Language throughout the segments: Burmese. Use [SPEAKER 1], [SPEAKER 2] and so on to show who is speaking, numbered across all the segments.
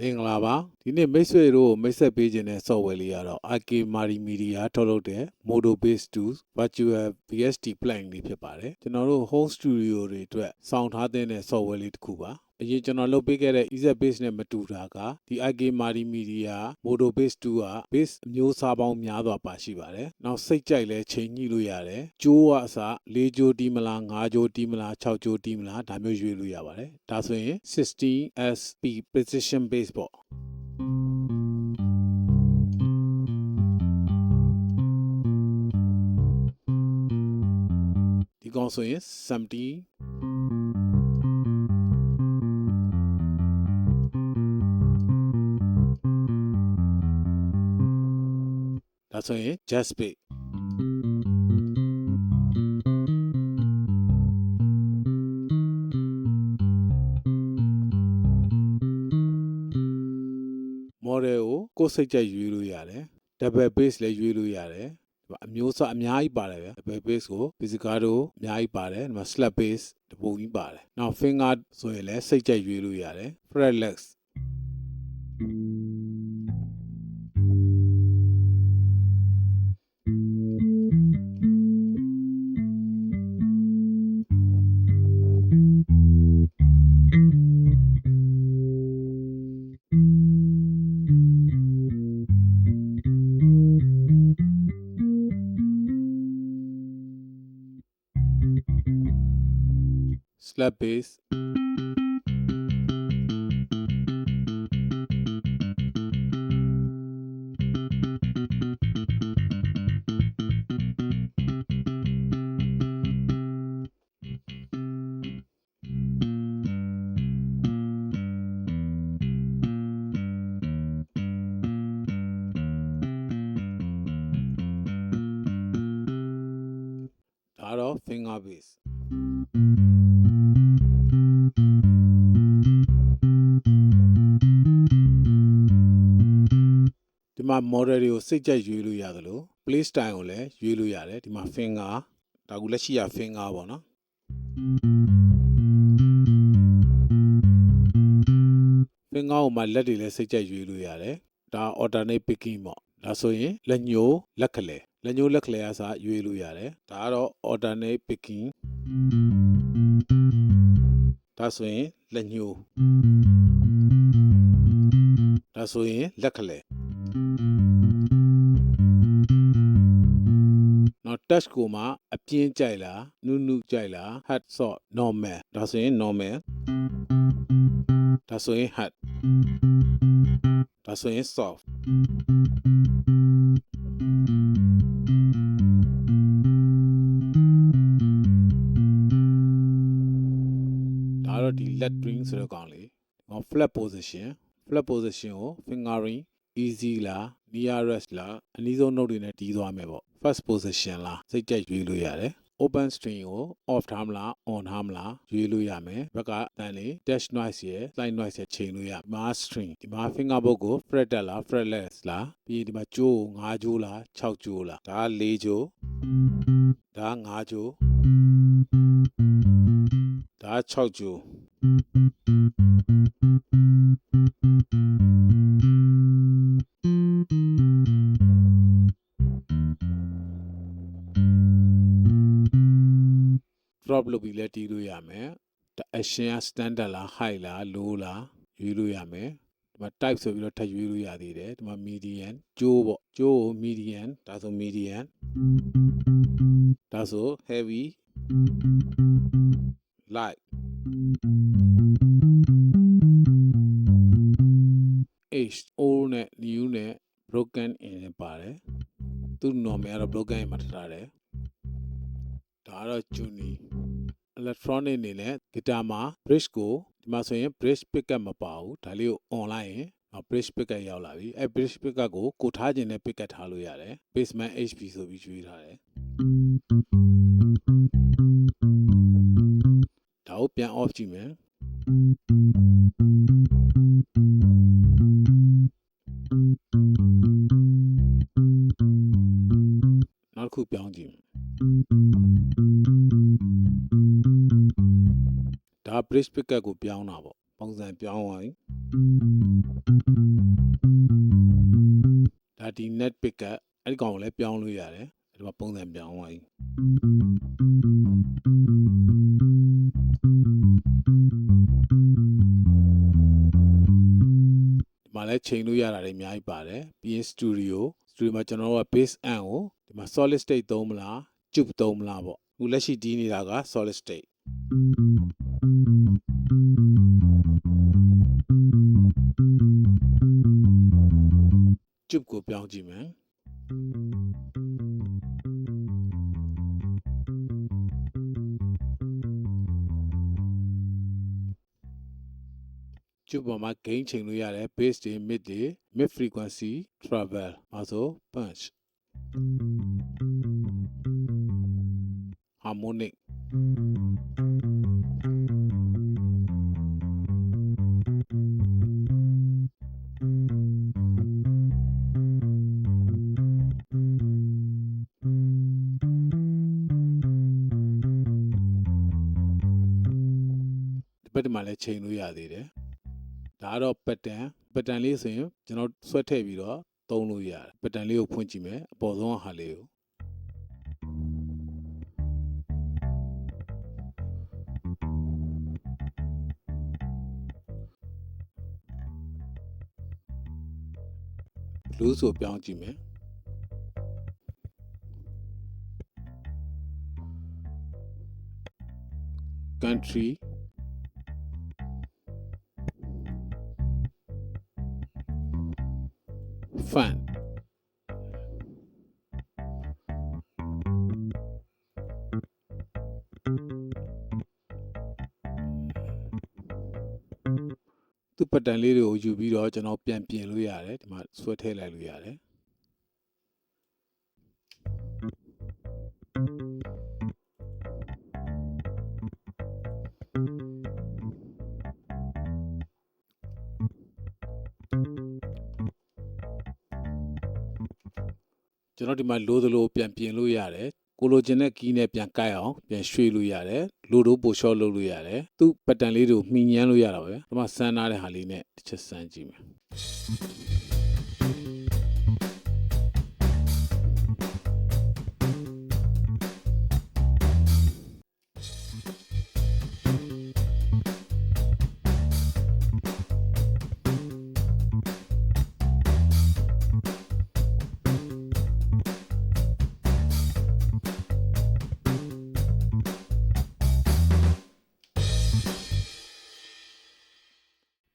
[SPEAKER 1] မင်္ဂလာပါဒီနေ့မိတ်ဆွေတို့ကိုမိတ်ဆက်ပေးခြင်းတဲ့ software လေးကတော့ AK Mari Media ထုတ်လုပ်တဲ့ Modo Base 2 Virtual VST plugin လေးဖြစ်ပါတယ်ကျွန်တော်တို့ home studio တွေအတွက်စောင့်ထားတဲ့ software လေးတစ်ခုပါ အရင်ကျွန်တော်လုပ်ပေးခဲ့တဲ့ EZ Base နဲ့မတူတာကဒီ AK Mari Media Modo Base 2က base အမျိုးအစားပေါင်းများစွာပါရှိပါတယ်နောက်စိတ်ကြိုက်လဲချိန်ညှိလို့ရတယ်ကျိုးကအစ၄ကြိုးတီးမလား၅ကြိုးတီးမလား၆ကြိုးတီးမလားဒါမျိုးရွေးလို့ရပါတယ်ဒါဆိုရင် 16SP precision base ပေါ့ဒီကောင် ဒါဆိုရင် just bit မော်ဒယ်ကိုကိုယ်စိတ်ကြိုက်ရွေးလို့ရတယ် double base လည်းရွေးလို့ရတယ်ဒီမှာအမျိုးအစားအများကြီးပါတယ်ဗျ double base ကို physical အများကြီးပါတယ်ဒီမှာ slap base တပုံကြီးပါတယ်နောက် finger ဆိုရင်လည်းစိတ်ကြိုက်ရွေးလို့ရတယ် fretless စလပ်ဘေးစ်ဒါတော့ မှာ model တွေကိုစိတ်ကြိုက်ရွေးလို့ရသလို play style ကိုလည်းရွေးလို့ရတယ်ဒီမှာ finger ဒါကူလက်ရှိရ finger ပေါ့နော် finger ကိုမှလက်တွေလည်းစိတ်ကြိုက်ရွေးလို့ရတယ်ဒါ alternate picking ပေါ့ဒါဆိုရင်လက်ညှိုးလက်ကလေးလက်ညှိုးလက်ကလေးအစားရွေးလို့ရတယ်ဒါကတော့ alternate picking ဒါဆိုရင်လက်ညှိုးဒါဆိုရင်လက်ကလေး touch ကိုမှအပြင်းကြိုက်လားနုနုကြိုက်လား hard soft normal ဒါဆိုရင် normal ဒါဆိုရင် hard ဒါဆိုရင် soft ဒါတော့ဒီ let string ဆိုတဲ့ကောင်လေးဟော flat position flat position ကို fingering easy လား nearest လားအနည်းဆုံး note တွေနဲ့တီးသွားမယ်ပေါ့ first position လားစိတ်ကြိုက်ရွေးလို့ရတယ် open string ကို off ထားမလား on ထားမလားရွေးလို့ရမယ်ဘက်ကတန်လေး dash noise ရယ် slide noise ရယ်ချိန်လို့ရ mask string ဒီမှာ finger book ကို fret တက်လား fretless လားပြီးရင်ဒီမှာကြိုးကို5ကြိုးလား6ကြိုးလားဒါက4ကြိုးဒါက5ကြိုးဒါက6ကြိုး လုပ်ပြီးလဲတီးလို့ရမယ်ဒါ action က standard လား high လား low လားရွေးလို့ရမယ်ဒီမှာ type ဆိုပြီးတော့ထပ်ရွေးလို့ရသေးတယ်ဒီမှာ median ကျိုးပေါ့ကျိုးကို median ဒါဆို median ဒါဆို heavy light H O နဲ့ new နဲ့ broken in နဲ့ပါတယ်သူ normal ကတော့ broken in မှာထားတယ်ဒါကတော့ Juni electronic အနေနဲ့ guitar မှာ bridge ကိုဒီမှာဆိုရင် bridge pickup မပါဘူးဒါလေးကို on လိုက်ရင်နောက် bridge pickup ရောက်လာပြီအဲ bridge pickup ကိုကိုထားခြင်းနဲ့ pickup ထားလို့ရတယ် basement HP ဆိုပြီးရွေးထားတယ်ဒါကိုပြန် off ကြည့်မယ်နောက်တစ်ခုပြောင်းကြည့်မယ် bridge pickup ကိုပြောင်းတာပေါ့ပုံစံပြောင်းသွားပြီဒါဒီ net pick ကအဲ့ဒီကောင်ကိုလည်းပြောင်းလို့ရတယ်ဒီမှာပုံစံပြောင်းသွားပြီဒီမှာလည်းချိန်လို့ရတာတွေအများကြီးပါတယ်ပြီးရင် studio studio မှာကျွန်တော်တို့က base amp ကိုဒီမှာ solid state သုံးမလား tube သုံးမလားပေါ့အခုလက်ရှိဒီနေတာက solid state ကျုပ်ကိုပြောင်းကြည့်မယ်ကျုပ်ပေါ်မှာ gain ချိန်လို့ရတယ် base တွေ mid တွေ mid frequency travel အဲဆို punch harmonic ဒီဘက်ဒီမှာလည်းချိန်လို့ရသေးတယ်ဒါကတော့ pattern pattern လေးဆိုရင်ကျွန်တော်ဆွဲထည့်ပြီးတော့သုံးလို့ရတယ် pattern လေးကိုဖွင့်ကြည့်မယ်အပေါ်ဆုံးဟာလေးကို blue ဆိုပြောင်းကြည့်မယ် country သူ့ပတ်တန်လေးတွေကိုယူပြီးတော့ကျွန်တော်ပြန်ပြင်လို့ရတယ်ဒီမှာဆွဲထည့်လိုက်လို့ရတယ်ကျွန်တော်ဒီမှာလိုသလိုပြန်ပြင်လို့ရတယ်ကိုလိုချင်တဲ့ကီးနဲ့ပြန်ကိုက်အောင်ပြန်ရွှေ့လို့ရတယ် လိုတော့ပို့ရှော့လုပ်လို့ရတယ်သူ့ပတ်တန်လေးတွေကိုမှီညမ်းလို့ရတာပဲဒီမှာဆန်းထားတဲ့ဟာလေးနဲ့တစ်ချက်ဆန်းကြည့်မယ်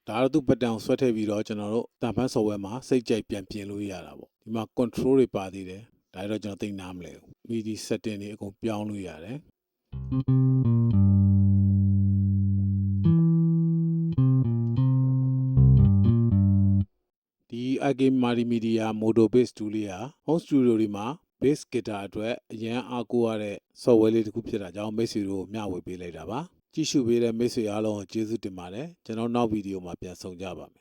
[SPEAKER 1] ဒါတော့သူ့ပတ်တန်ကိုဆွဲထည့်ပြီးတော့ကျွန်တော်တို့တန်ဖန် software မှာစိတ်ကြိုက်ပြန်ပြင်လို့ရတာပေါ့ဒီမှာ control တွေပါသေးတယ်ဒါတော့ကျွန်တော်သိနားမလဲဘူး MIDI setting တွေအကုန်ပြောင်းလို့ရတယ်ဒီ AK Mari Media Modo Bass Tool လေးဟာ Home Studio တွေမှာ bass guitar အတွက်အရန်အားကိုးရတဲ့ software လေးတစ်ခုဖြစ်တာကြောင့်မိတ်ဆွေတို့မျှဝေပေးလိုက်တာပါ ကြည့်ရှုပေးတဲ့မိတ်ဆွေအားလုံးကိုကျေးဇူးတင်ပါတယ်ကျွန်တော်နောက်ဗီဒီယိုမှာပြန်ဆောင်ကြပါမယ်